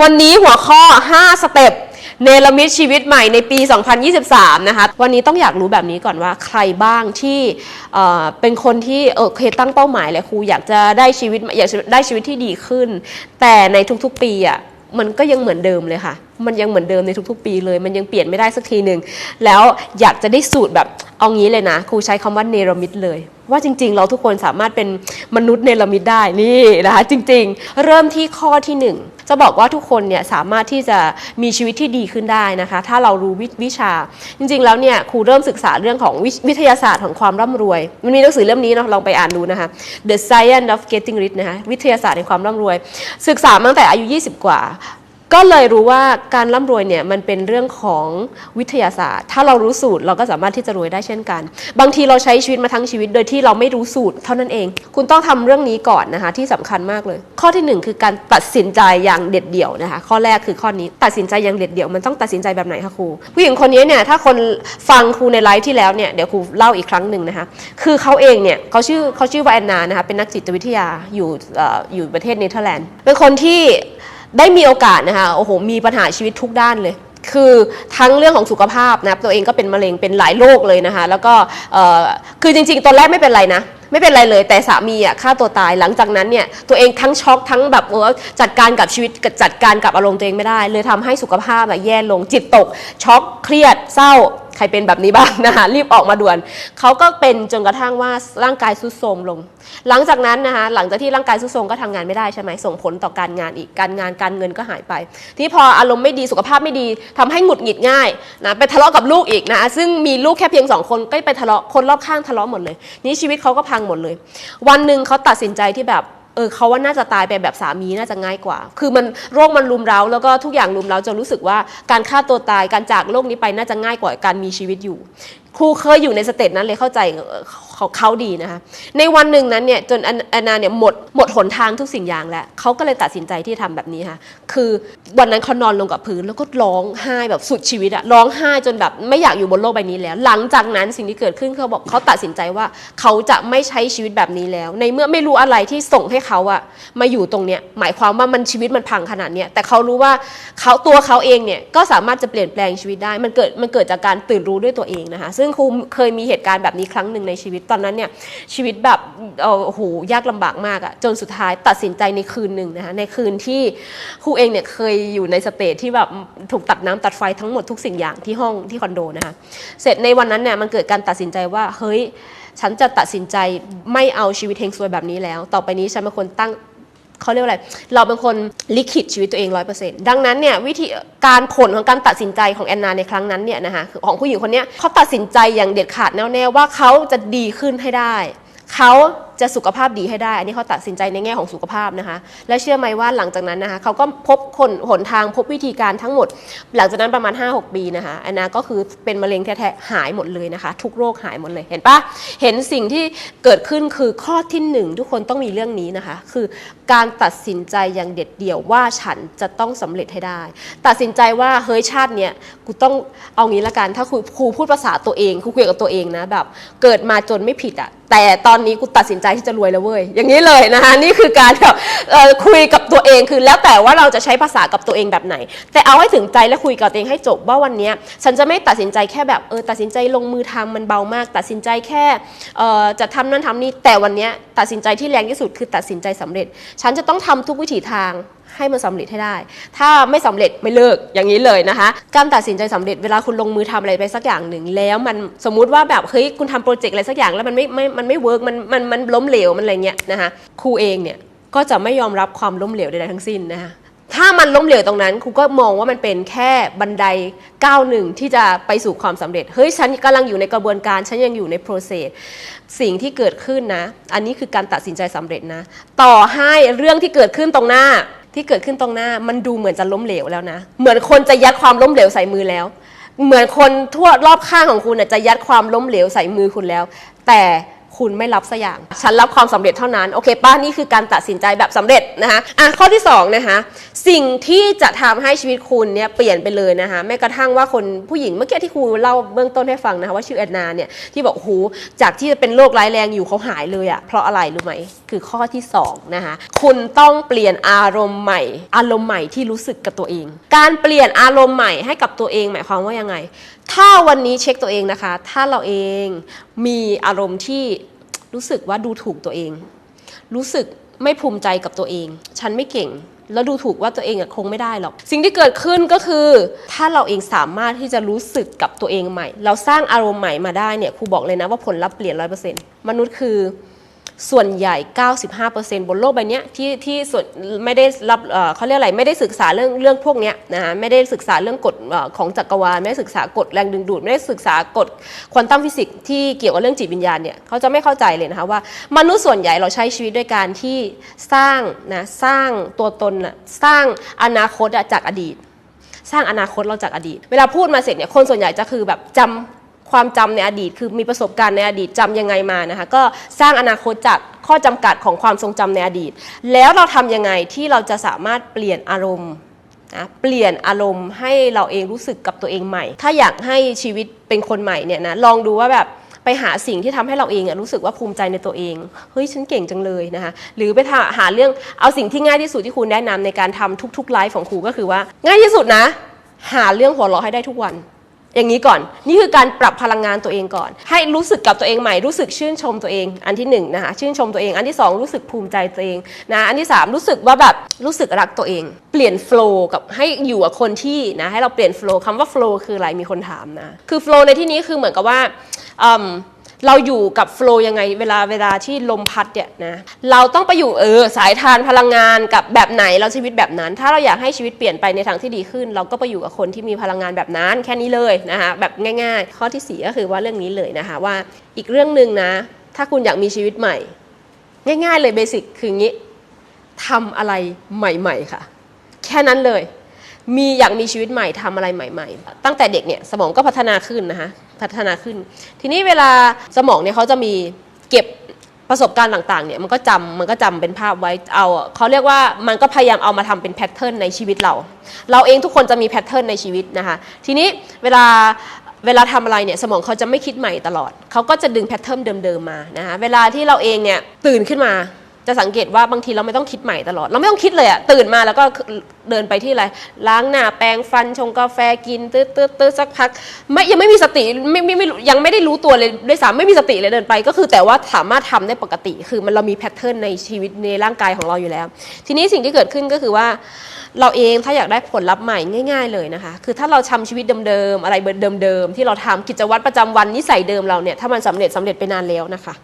วันนี้หัวข้อ 5 สเต็ปเนรมิตชีวิตใหม่ในปี 2023 นะคะ วันนี้ต้องอยากรู้แบบนี้ก่อนว่าใครบ้างที่เเป็นคนที่เออเคยตั้งเป้าหมายแหละครูอยากจะได้ชีวิตอยากได้ชีวิตที่ดีขึ้น แต่ในทุกๆปีอะมันก็ยังเหมือนเดิมเลยค่ะมันยังเหมือนเดิมในทุกๆ ปีเลย มันยังเปลี่ยนไม่ได้สักทีหนึ่งแล้วอยากจะได้สูตรแบบเอางี้เลยนะ ครูใช้คำว่าเนรมิตเลย ว่าจริง ๆ เราทุกคนสามารถเป็นมนุษย์เนรมิตได้นี่นะคะจริง ๆ เริ่มที่ข้อที่หนึ่งจะบอกว่าทุกคนเนี่ยสามารถที่จะมีชีวิตที่ดีขึ้นได้นะคะ ถ้าเรารู้วิวชา จริง ๆ แล้วเนี่ยครูเริ่มศึกษาเรื่องของวิวิทยาศาสตร์ของความร่ำรวย มันมีหนังสือเล่มนี้เนาะลองไปอ่านดูนะคะ The Science of Getting Rich นะคะวิทยาศาสตร์แห่งความร่ำรวย ศึกษามาตั้งแต่อายุ 20 กว่า ก็เลยรู้ว่าการร่ำรวยเนี่ยมันเป็นเรื่องของวิทยาศาสตร์ ถ้าเรารู้สูตรเราก็สามารถที่จะรวยได้เช่นกัน บางทีเราใช้ชีวิตมาทั้งชีวิตโดยที่เราไม่รู้สูตรเท่านั้นเอง คุณต้องทำเรื่องนี้ก่อนนะคะที่สำคัญมากเลย ข้อที่หนึ่งคือการตัดสินใจอย่างเด็ดเดี่ยวนะคะ ข้อแรกคือข้อนี้ตัดสินใจอย่างเด็ดเดี่ยวมันต้องตัดสินใจแบบไหนคะครูผู้หญิงคนนี้เนี่ยถ้าคนฟังครูในไลฟ์ที่แล้วเนี่ยเดี๋ยวครูเล่าอีกครั้งหนึ่งนะคะคือเขาเองเนี่ยเขาชื่อเขาชื่อว่าแอนนานะคะเป็นนักจิตวิทยาอยู่อยู่ประเทศเนเธอร์แลนด์เป็นคนที่ ได้มีโอกาสนะคะโอ้โหมีปัญหาชีวิตทุกด้านเลย คือทั้งเรื่องของสุขภาพนะตัวเองก็เป็นมะเร็งเป็นหลายโรคเลยนะคะ แล้วก็คือจริงๆ ตอนแรกไม่เป็นไรนะไม่เป็นไรเลย แต่สามีอะฆ่าตัวตายหลังจากนั้นเนี่ยตัวเองทั้งช็อกทั้งแบบเออจัดการกับชีวิตจัดการกับอารมณ์ตัวเองไม่ได้ เลยทำให้สุขภาพอะแย่ลงจิตตกช็อกเครียดเศร้าใครเป็นแบบนี้บ้างนะคะรีบออกมาด่วน เขาก็เป็นจนกระทั่งว่าร่างกายทรุดโทรมลง หลังจากนั้นนะคะหลังจากที่ร่างกายทรุดโทรมก็ทำงานไม่ได้ใช่ไหมส่งผลต่อการงานอีกการงานการเงินก็หายไป ที่พออารมณ์ไม่ดีสุขภาพไม่ดีทำให้หงุดหงิดง่ายนะไปทะเลาะกับลูกอีกนะซึ่งมีลูกแค่เพียงสองคนก็ไปทะเลาะคนรอบข้างทะเลาะหมดเลย นี่ชีวิตเขาก็พังหมดเลย วันหนึ่งเขาตัดสินใจที่แบบ เออเขาว่าน่าจะตายไปแบบสามีน่าจะง่ายกว่า คือมันโรคมันลุมเร้าแล้วก็ทุกอย่างลุมเร้าจนรู้สึกว่าการฆ่าตัวตายการจากโลกนี้ไปน่าจะง่ายกว่าการมีชีวิตอยู่ ครูเคยอยู่ในสเตจนั้นเลยเข้าใจเขาเขาดีนะคะในวันหนึ่งนั้นเนี่ยจนอนแอนนาเนี่ยหมดหมดหนทางทุกสิ่งอย่างแล้วเขาก็เลยตัดสินใจที่ทำแบบนี้ค่ะคือวันนั้นเขานอนลงกับพื้นแล้วก็ร้องไห้แบบสุดชีวิตอะร้องไห้จนแบบไม่อยากอยู่บนโลกใบนี้แล้ว หลังจากนั้นสิ่งที่เกิดขึ้นเขาบอกเขาตัดสินใจว่าเขาจะไม่ใช้ชีวิตแบบนี้แล้ว ในเมื่อไม่รู้อะไรที่ส่งให้เขาอะมาอยู่ตรงเนี้ยหมายความว่ามันชีวิตมันพังขนาดเนี้ยแต่เขารู้ว่าเขาตัวเขาเองเนี่ยก็สามารถจะเปลี่ยนแปลงชีวิตได้มันเกิดมันเกิดจากการตื่นรู้ด้วยตัวเองนะคะซึ่งครูเคยมีเหตุการณ์แบบนี้ครั้งหนึ่งในชีวิตตอนนั้นเนี่ยชีวิตแบบโอ้โหยากลำบากมากอะจนสุดท้ายตัดสินใจในคืนหนึ่งนะคะในคืนที่ครูเองเนี่ยเคยอยู่ในสเตจที่แบบถูกตัดน้ำตัดไฟทั้งหมดทุกสิ่งอย่างที่ห้องที่คอนโดนะคะเสร็จในวันนั้นเนี่ยมันเกิดการตัดสินใจว่าเฮ้ยฉันจะตัดสินใจไม่เอาชีวิตเฮงซวยแบบนี้แล้ว ต่อไปนี้ฉันเป็นคนตั้ง เขาเรียกว่าอะไร เราเป็นคนลิขิตชีวิตตัวเองร้อยเปอร์เซ็นต์ดังนั้นเนี่ยวิธีการผลของการตัดสินใจของแอนนาในครั้งนั้นเนี่ยนะคะของผู้หญิงคนนี้เขาตัดสินใจอย่างเด็ดขาดแน่วแน่ว่าเขาจะดีขึ้นให้ได้เขาจะสุขภาพดีให้ได้ อันนี้เขาตัดสินใจในแง่ของสุขภาพนะคะ และเชื่อไหมว่าหลังจากนั้นนะคะเขาก็พบคนหนทางพบวิธีการทั้งหมด หลังจากนั้นประมาณ 5-6 ปีนะคะแอนนาก็คือเป็นมะเร็งแท้ๆหายหมดเลยนะคะ ทุกโรคหายหมดเลยเห็นปะเห็นสิ่งที่เกิดขึ้นคือข้อที่หนึ่งทุกคนต้องมีเรื่องนี้นะคะ คือการตัดสินใจอย่างเด็ดเดี่ยวว่าฉันจะต้องสำเร็จให้ได้ ตัดสินใจว่าเฮ้ยชาติเนี้ยกูต้องเอางี้ละกันถ้าครูครูพูดภาษาตัวเองครูคุยกับตัวเองนะแบบเกิดมาจนไม่ผิดอะแต่ตอนนี้กูตัดสินใจที่จะรวยแล้วเว้ยอย่างนี้เลยนะคะนี่คือการแบบเอ่อคุยกับตัวเองคือแล้วแต่ว่าเราจะใช้ภาษากับตัวเองแบบไหน แต่เอาให้ถึงใจและคุยกับตัวเองให้จบว่าวันนี้ฉันจะไม่ตัดสินใจแค่แบบเออตัดสินใจลงมือทำมันเบามาก ตัดสินใจแค่เอ่อจะทำนั่นทำนี่แต่วันนี้ตัดสินใจที่แรงที่สุดคือตัดสินใจสำเร็จ ฉันจะต้องทำทุกวิถีทาง ให้มันสำเร็จให้ได้ ถ้าไม่สำเร็จไม่เลิกอย่างนี้เลยนะคะ การตัดสินใจสำเร็จเวลาคุณลงมือทำอะไรไปสักอย่างหนึ่ง แล้วมันสมมุติว่าแบบเฮ้ยคุณทำโปรเจกต์อะไรสักอย่างแล้วมันไม่ไม่มันไม่เวิร์กมันมันมันล้มเหลวมันอะไรเงี้ยนะคะครูเองเนี่ยก็จะไม่ยอมรับความล้มเหลวใดๆทั้งสิ้นนะคะถ้ามันล้มเหลวตรงนั้นครูก็มองว่ามันเป็นแค่บันไดก้าวหนึ่งที่จะไปสู่ความสำเร็จ เฮ้ย ฉันกำลังอยู่ในกระบวนการ ฉันยังอยู่ใน process สิ่งที่เกิดขึ้นนะ อันนี้คือการตัดสินใจสำเร็จนะ ต่อให้เรื่องที่เกิดขึ้นตรงหน้า ที่เกิดขึ้นตรงหน้ามันดูเหมือนจะล้มเหลวแล้วนะ เหมือนคนจะยัดความล้มเหลวใส่มือแล้ว เหมือนคนทั่วรอบข้างของคุณจะยัดความล้มเหลวใส่มือคุณแล้ว แต่ คุณไม่รับสักอย่าง ฉันรับความสำเร็จเท่านั้น โอเคป้านี่คือการตัดสินใจแบบสำเร็จนะคะอะข้อที่2นะคะสิ่งที่จะทำให้ชีวิตคุณเนี่ยเปลี่ยนไปเลยนะคะแม้กระทั่งว่าคนผู้หญิงเมื่อกี้ที่ครูเล่าเบื้องต้นให้ฟังนะคะว่าชื่อแอนนาเนี่ยที่บอกโอ้โหจากที่จะเป็นโรคร้ายแรงอยู่เขาหายเลยอะเพราะอะไรรู้ไหมคือข้อที่2นะคะคุณต้องเปลี่ยนอารมณ์ใหม่ อารมณ์ใหม่ที่รู้สึกกับตัวเอง การเปลี่ยนอารมณ์ใหม่ให้กับตัวเองหมายความว่ายังไง ถ้าวันนี้เช็คตัวเองนะคะ ถ้าเราเองมีอารมณ์ที่ รู้สึกว่าดูถูกตัวเอง รู้สึกไม่ภูมิใจกับตัวเอง ฉันไม่เก่ง แล้วดูถูกว่าตัวเองอะคงไม่ได้หรอก สิ่งที่เกิดขึ้นก็คือ ถ้าเราเองสามารถที่จะรู้สึกกับตัวเองใหม่ เราสร้างอารมณ์ใหม่มาได้เนี่ยครูบอกเลยนะว่าผลลัพธ์เปลี่ยนร้อยเปอร์เซ็นต์มนุษย์คือ ส่วนใหญ่ 95%บนโลกใบนี้ที่ที่ส่วนไม่ได้รับเขาเรียกอะไรไม่ได้ศึกษาเรื่องเรื่องพวกนี้นะฮะไม่ได้ศึกษาเรื่องกฎของจักรวาลไม่ได้ศึกษากฎแรงดึงดูด ไม่ได้ศึกษากฎควอนตัมฟิสิกส์ที่เกี่ยวกับเรื่องจิตวิญญาณเนี่ยเขาจะไม่เข้าใจเลยนะคะว่ามนุษย์ส่วนใหญ่เราใช้ชีวิตด้วยการที่สร้างนะสร้างตัวตนนะสร้างอนาคตจากอดีต สร้างอนาคตเราจากอดีต เวลาพูดมาเสร็จเนี่ยคนส่วนใหญ่จะคือแบบจำ ความจำในอดีต คือมีประสบการณ์ในอดีตจำยังไงมานะคะก็สร้างอนาคตจากข้อจำกัดของความทรงจำในอดีต แล้วเราทำยังไงที่เราจะสามารถเปลี่ยนอารมณ์นะเปลี่ยนอารมณ์ให้เราเองรู้สึกกับตัวเองใหม่ ถ้าอยากให้ชีวิตเป็นคนใหม่เนี่ยนะลองดูว่าแบบไปหาสิ่งที่ทำให้เราเองรู้สึกว่าภูมิใจในตัวเอง เฮ้ยฉันเก่งจังเลยนะคะ หรือไปหาเรื่องเอาสิ่งที่ง่ายที่สุดที่ครูแนะนำในการทำทุกๆไลฟ์ของครูก็คือว่า ง่ายที่สุดนะ หาเรื่องหัวเราะให้ได้ทุกวัน อย่างนี้ก่อน นี่คือการปรับพลังงานตัวเองก่อน ให้รู้สึกกับตัวเองใหม่ รู้สึกชื่นชมตัวเอง อันที่หนึ่งนะคะชื่นชมตัวเอง อันที่สองรู้สึกภูมิใจตัวเองนะ อันที่สามรู้สึกว่าแบบรู้สึกรักตัวเอง เปลี่ยนโฟล์กับให้อยู่กับคนที่นะให้เราเปลี่ยนโฟล์คำว่าโฟล์คืออะไรมีคนถามนะ คือโฟล์ในที่นี้คือเหมือนกับว่าอืม เราอยู่กับโฟล์ยังไงเวลาเวลาที่ลมพัดเนี่ยนะเราต้องไปอยู่เออสายทานพลังงานกับแบบไหนเราชีวิตแบบนั้น ถ้าเราอยากให้ชีวิตเปลี่ยนไปในทางที่ดีขึ้น เราก็ไปอยู่กับคนที่มีพลังงานแบบนั้นแค่นี้เลยนะคะแบบง่าย ๆ ข้อที่สี่ก็คือว่าเรื่องนี้เลยนะคะว่าอีกเรื่องหนึ่งนะ ถ้าคุณอยากมีชีวิตใหม่ ง่าย ๆ เลยเบสิกคืองี้ทำอะไรใหม่ ๆ ค่ะ แค่นั้นเลย มีอยากมีชีวิตใหม่ทำอะไรใหม่ ๆ ตั้งแต่เด็กเนี่ยสมองก็พัฒนาขึ้นนะคะ พัฒนาขึ้น ทีนี้เวลาสมองเนี่ยเขาจะมีเก็บประสบการณ์ต่างๆเนี่ยมันก็จำมันก็จำเป็นภาพไว้เอาเขาเรียกว่ามันก็พยายามเอามาทำเป็นแพทเทิร์นในชีวิตเรา เราเองทุกคนจะมีแพทเทิร์นในชีวิตนะคะ ทีนี้เวลาเวลาทำอะไรเนี่ยสมองเขาจะไม่คิดใหม่ตลอด เขาก็จะดึงแพทเทิร์นเดิมๆมานะคะเวลาที่เราเองเนี่ยตื่นขึ้นมา จะสังเกตว่าบางทีเราไม่ต้องคิดใหม่ตลอด เราไม่ต้องคิดเลยอะตื่นมาแล้วก็เดินไปที่อะไร ล้างหน้าแปรงฟันชงกาแฟกินตืดตืดตืดสักพัก ไม่ยังไม่มีสติไม่ไม่ไม่ยังไม่ได้รู้ตัวเลยด้วยซ้ำไม่มีสติเลยเดินไป ก็คือแต่ว่าสามารถทำได้ปกติ คือมันเรามีแพทเทิร์นในชีวิตในร่างกายของเราอยู่แล้ว ทีนี้สิ่งที่เกิดขึ้นก็คือว่า เราเองถ้าอยากได้ผลลัพธ์ใหม่ง่าย ๆ เลยนะคะ คือถ้าเราทำชีวิตเดิมๆอะไรเดิมๆที่เราทำกิจวัตรประจำวันนิสัยเดิมเราเนี่ยถ้ามันสำเร็จสำเร็จไปนานแล้วนะคะ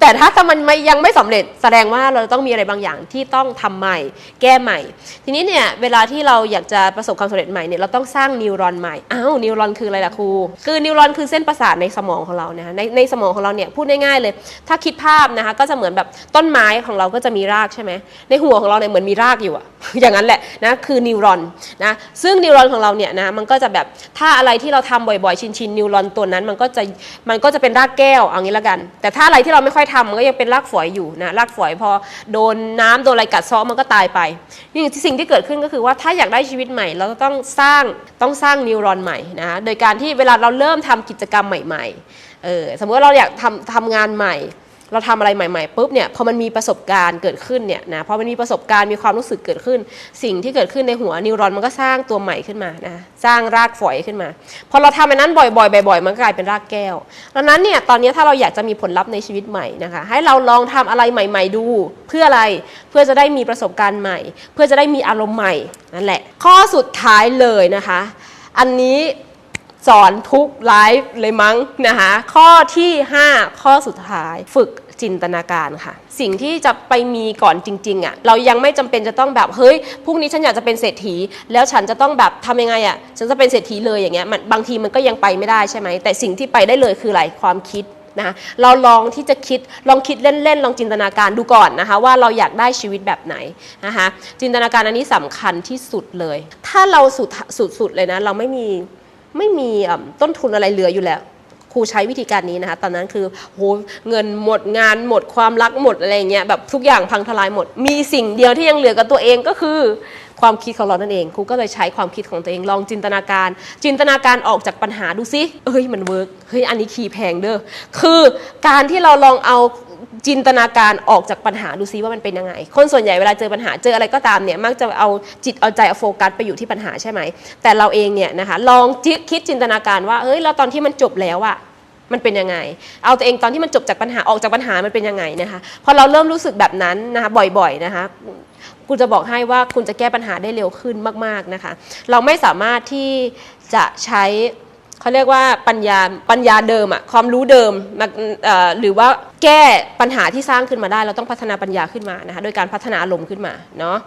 แต่ถ้าถ้ามันยังไม่สำเร็จแสดงว่าเราต้องมีอะไรบางอย่างที่ต้องทำใหม่ แก้ใหม่ ทีนี้เนี่ยเวลาที่เราอยากจะประสบความสำเร็จใหม่เนี่ยเราต้องสร้างนิวรอนใหม่อ้าวนิวรอนคืออะไรล่ะครูคือนิวรอนคือเส้นประสาทในสมองของเรานะในในสมองของเราเนี่ยพูดง่ายๆเลย ถ้าคิดภาพนะคะก็จะเหมือนแบบต้นไม้ของเราก็จะมีรากใช่ไหมในหัวของเราเนี่ยเหมือนมีรากอยู่อะอย่างนั้นแหละนะคือนิวรอนนะซึ่งนิวรอนของเราเนี่ยนะมันก็จะแบบถ้าอะไรที่เราทำบ่อยๆ ชินๆนิวรอนตัวนั้นมันก็จะมันก็จะเป็นรากแก้วเอางี้ละกัน แต่ถ้าอะไรที่เราไม่ค่อยทำมันก็ยังเป็นรากฝอยอยู่นะรากฝอยพอโดนน้ำโดนอะไรกัดเซาะมันก็ตายไปนี่สิ่งที่เกิดขึ้นก็คือว่าถ้าอยากได้ชีวิตใหม่ เราก็ต้องสร้างต้องสร้างนิวรอนใหม่นะโดยการที่เวลาเราเริ่มทำกิจกรรมใหม่ๆเออสมมติเราอยากทำทำงานใหม่ เราทำอะไรใหม่ๆปุ๊บเนี่ยพอมันมีประสบการณ์เกิดขึ้นเนี่ยนะพอมันมีประสบการณ์มีความรู้สึกเกิดขึ้น สิ่งที่เกิดขึ้นในหัวนิวรอนมันก็สร้างตัวใหม่ขึ้นมานะสร้างรากฝอยขึ้นมาพอเราทำอันนั้นบ่อยๆบ่อยๆ มันก็กลายเป็นรากแก้วดังนั้นเนี่ยตอนนี้ถ้าเราอยากจะมีผลลัพธ์ในชีวิตใหม่นะคะ ให้เราลองทำอะไรใหม่ ๆ ดู เพื่ออะไรเพื่อจะได้มีประสบการณ์ใหม่ เพื่อจะได้มีอารมณ์ใหม่นั่นแหละ ข้อสุดท้ายเลยนะคะ อันนี้ สอนทุกไลฟ์เลยมั้งนะคะข้อที่ 5 ข้อสุดท้ายฝึกจินตนาการค่ะ สิ่งที่จะไปมีก่อนจริงๆอะ่ะเรายังไม่จำเป็นจะต้องแบบเฮ้ยพรุ่งนี้ฉันอยากจะเป็นเศรษฐี แล้วฉันจะต้องแบบทำยังไงอะ่ะฉันจะเป็นเศรษฐีเลยอย่างเงี้ยมันบางทีมันก็ยังไปไม่ได้ใช่ไหมแต่สิ่งที่ไปได้เลยคืออะไรความคิดนะคะเราลองที่จะคิดลองคิดเล่นๆ ลองจินตนาการดูก่อนนะคะว่าเราอยากได้ชีวิตแบบไหนนะคะจินตนาการอันนี้สำคัญที่สุดเลย ถ้าเราสุดสุดๆเลยนะเราไม่มี ไม่มีต้นทุนอะไรเหลืออยู่แล้วครูใช้วิธีการนี้นะคะ ตอนนั้นคือโหเงินหมดงานหมดความรักหมดอะไรเงี้ยแบบทุกอย่างพังทลายหมด มีสิ่งเดียวที่ยังเหลือกับตัวเองก็คือความคิดของเรานั่นเองครูก็เลยใช้ความคิดของตัวเองลองจินตนาการ จินตนาการออกจากปัญหาดูซิเอ้ยมันเวิร์กเฮ้ยอันนี้คีย์แพงเด้อคือการที่เราลองเอา จินตนาการออกจากปัญหาดูซิว่ามันเป็นยังไง คนส่วนใหญ่เวลาเจอปัญหาเจออะไรก็ตามเนี่ยมักจะเอาจิตเอาใจเอาโฟกัสไปอยู่ที่ปัญหาใช่ไหม แต่เราเองเนี่ยนะคะลองจิคิดจินตนาการว่าเฮ้ยแล้วตอนที่มันจบแล้วอะมันเป็นยังไง เอาตัวเองตอนที่มันจบจากปัญหาออกจากปัญหามันเป็นยังไงนะคะพอเราเริ่มรู้สึกแบบนั้นนะคะบ่อยๆนะคะกูจะบอกให้ว่าคุณจะแก้ปัญหาได้เร็วขึ้นมากๆนะคะ เราไม่สามารถที่จะใช้ เขาเรียกว่าปัญญาปัญญาเดิมอะความรู้เดิมหรือว่าแก้ปัญหาที่สร้างขึ้นมาได้เราต้องพัฒนาปัญญาขึ้นมานะคะโดยการพัฒนาอารมณ์ขึ้นมาเนาะ